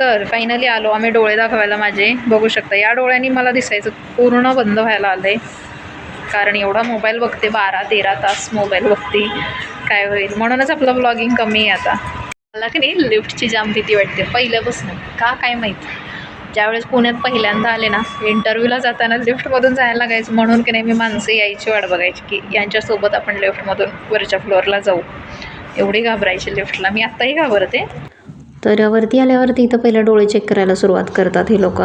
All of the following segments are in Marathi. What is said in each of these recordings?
तर फायनली आलो. आम्ही डोळे दाखवायला माझे. बघू शकता या डोळ्यांनी मला दिसायचं पूर्ण बंद व्हायला आलं आहे कारण एवढा मोबाईल बघते बारा तेरा तास मोबाईल बघते. काय होईल? म्हणूनच आपलं ब्लॉगिंग कमी आहे आता. मला की नाही लिफ्टची जाम भीती वाटते. पहिल्यापासून. का काय माहीत? ज्यावेळेस पुण्यात पहिल्यांदा आले ना इंटरव्ह्यूला जाताना लिफ्टमधून जायला लागायचं. म्हणून की नाही मी माणसं यायची वाट बघायची की यांच्यासोबत आपण लिफ्टमधून वरच्या फ्लोअरला जाऊ. एवढी घाबरायची लिफ्टला मी आत्ताही घाबरते. तर वरती आल्यावरती इथं पहिलं डोळे चेक करायला सुरुवात करतात हे लोक.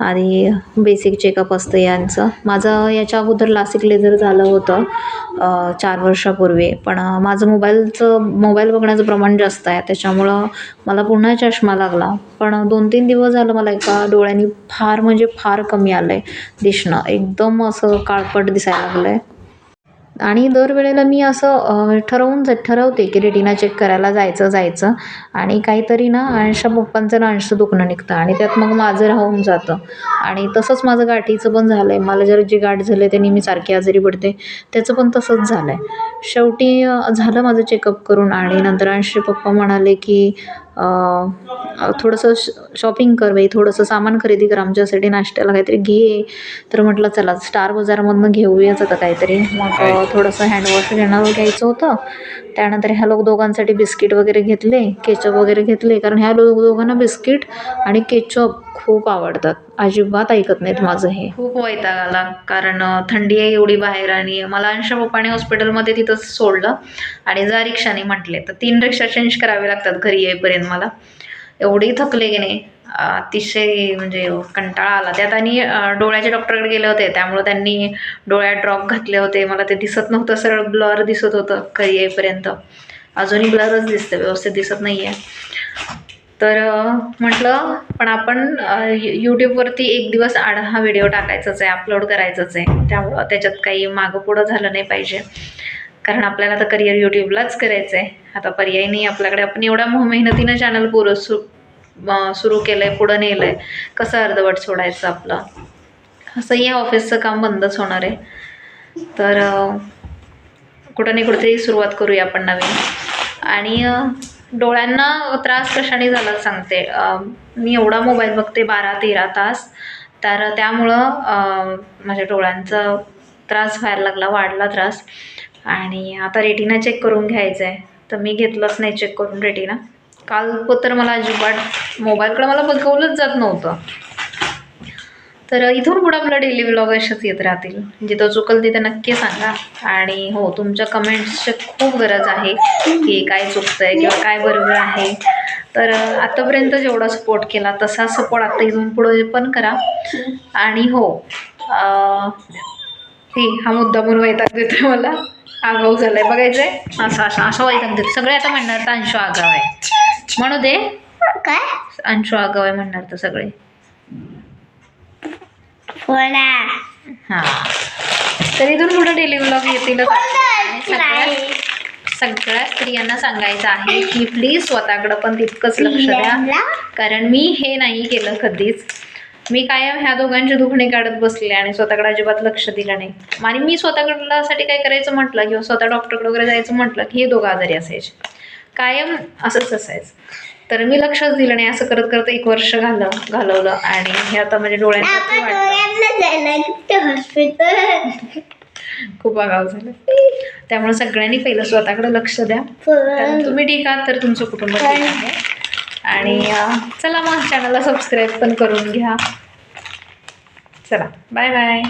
आणि बेसिक चेकअप असतं यांचं. माझं याच्या अगोदर लासिक लेझर झालं होतं चार वर्षापूर्वी पण माझं मोबाईलचं मोबाईल बघण्याचं प्रमाण जास्त आहे. त्याच्यामुळं मला पुन्हा चष्मा लागला. पण दोन तीन दिवस झालं मला एका डोळ्यांनी फार म्हणजे फार कमी आलं आहे दिसणं. एकदम असं काळपट दिसायला लागलं आहे आणि दरवेळेला मी असं ठरवून ज ठरवते की रेटिना चेक करायला जायचं जायचं. आणि काहीतरी ना अंश पप्पांचं ना अंश दुखणं निघतं आणि त्यात मग माझं राहून जातं. आणि तसंच माझं गाठीचं पण झालं आहे मला जर जे गाठ झाले त्यांनी मी सारखी आजारी पडते. त्याचं पण तसंच झालं आहे शेवटी झालं माझं चेकअप करून आणि नंतर अंश पप्पा म्हणाले की थोडंसं श शॉपिंग कर बाई थोडंसं सामान खरेदी कर आमच्यासाठी नाश्त्याला काहीतरी घे. तर म्हटलं चला स्टार बाजारमधनं घेऊयाच आता काहीतरी. मग थोडंसं हँडवॉश घेणं घ्यायचं होतं. त्यानंतर ह्या लोक दोघांसाठी बिस्किट वगैरे घेतले केचप वगैरे घेतले. कारण ह्या लोक दोघांना बिस्किट आणि केचप खूप आवडतात. अजिबात ऐकत नाहीत माझं हे. खूप वैताग आला कारण थंडी आहे एवढी बाहेर आणि मला अंश पप्पाने हॉस्पिटलमध्ये तिथंच सोडलं आणि जा रिक्षाने म्हटले. तर तीन रिक्षा चेंज करावे लागतात घरी येईपर्यंत मला. एवढी थकले की नाही. अतिशय म्हणजे कंटाळा आला. त्यात आणि अ, डोळ्याच्या डॉक्टरकडे गेले होते. त्यामुळं त्यांनी डोळ्यात ड्रॉप घातले होते. मला ते दिसत नव्हतं. सरळ ब्लर दिसत होतं घरी येईपर्यंत. अजूनही ब्लरच दिसतं. व्यवस्थित दिसत नाही आहे तर म्हटलं पण आपण यूट्यूबवरती एक दिवस आड हा व्हिडिओ टाकायचाच आहे अपलोड करायचंच आहे. त्यामुळं त्याच्यात काही मागं पुढं झालं नाही पाहिजे. कारण आपल्याला आता करिअर यूट्यूबलाच करायचं आहे आता पर्याय नाही आपल्याकडे. आपण एवढ्या मोह- मेहनतीनं चॅनल पुरं सु सुरू केलं आहे पुढं नेलं आहे कसं अर्धवट सोडायचं आपलं? असंही या ऑफिसचं काम बंदच होणार आहे. तर कुठं नाही कुठेतरी सुरुवात करूया आपण नवीन. आणि डोळ्यांना त्रास कशाने झाला सांगते. मी एवढा मोबाईल बघते बारा तेरा तास. तर त्यामुळं माझ्या डोळ्यांचा त्रास व्हायला लागला वाढला त्रास. आणि आता रेटिना चेक करून घ्यायचं आहे तर मी घेतलंच नाही चेक करून रेटिना काल तर मला अजिबात मोबाईलकडे मला बघवलंच जात नव्हतं. तर इथून पुढं आपलं डेली व्लॉग असेच येत राहतील. जिथं चुकल तिथं नक्की सांगा आणि हो तुमच्या कमेंट्सची खूप गरज आहे की काय चुकतं आहे किंवा काय बरोबर आहे. तर आतापर्यंत जेवढा सपोर्ट केला तसा सपोर्ट आता इथून पुढे पण करा. आणि हो हे हा मुद्दा म्हणून वैताग देतोय मला. आगाऊ झालाय. बघायचंय? असं असं असं वैताग देतो सगळे आता म्हणणार तर अंशू आगाव आहे. म्हणू दे. काय? अंशू आगाव आहे म्हणणार तर सगळे. फोडा हां. तर इथून पुढं डेली व्लॉग येतीलच आणि सगळ्या सगळ्या स्त्रियांना सांगायचं आहे की प्लीज स्वतःकडं पण तितकंच लक्ष द्या. कारण मी हे नाही केलं कधीच. मी कायम ह्या दोघांचे दुखणे काढत बसले आणि स्वतःकडे अजिबात लक्ष दिलं नाही. आणि मी स्वतःकडल्यासाठी काय करायचं म्हटलं किंवा स्वतः डॉक्टरकडे वगैरे जायचं म्हटलं की हे दोघं आजारी असायचे. कायम असंच असायचं. तर मी लक्षच दिलं नाही असं करत करत एक वर्ष घाल घालवलं आणि हे आता म्हणजे डोळ्यांसाठी वाटलं हॉस्पिटल खूप आगाव झालं. त्यामुळे सगळ्यांनी पहिलं स्वतःकडे लक्ष द्या. कारण तुम्ही ठीक आहात तर तुमचं कुटुंब ठीक आहे. आणि चला मग चॅनलला सबस्क्राईब पण करून घ्या. चला बाय बाय.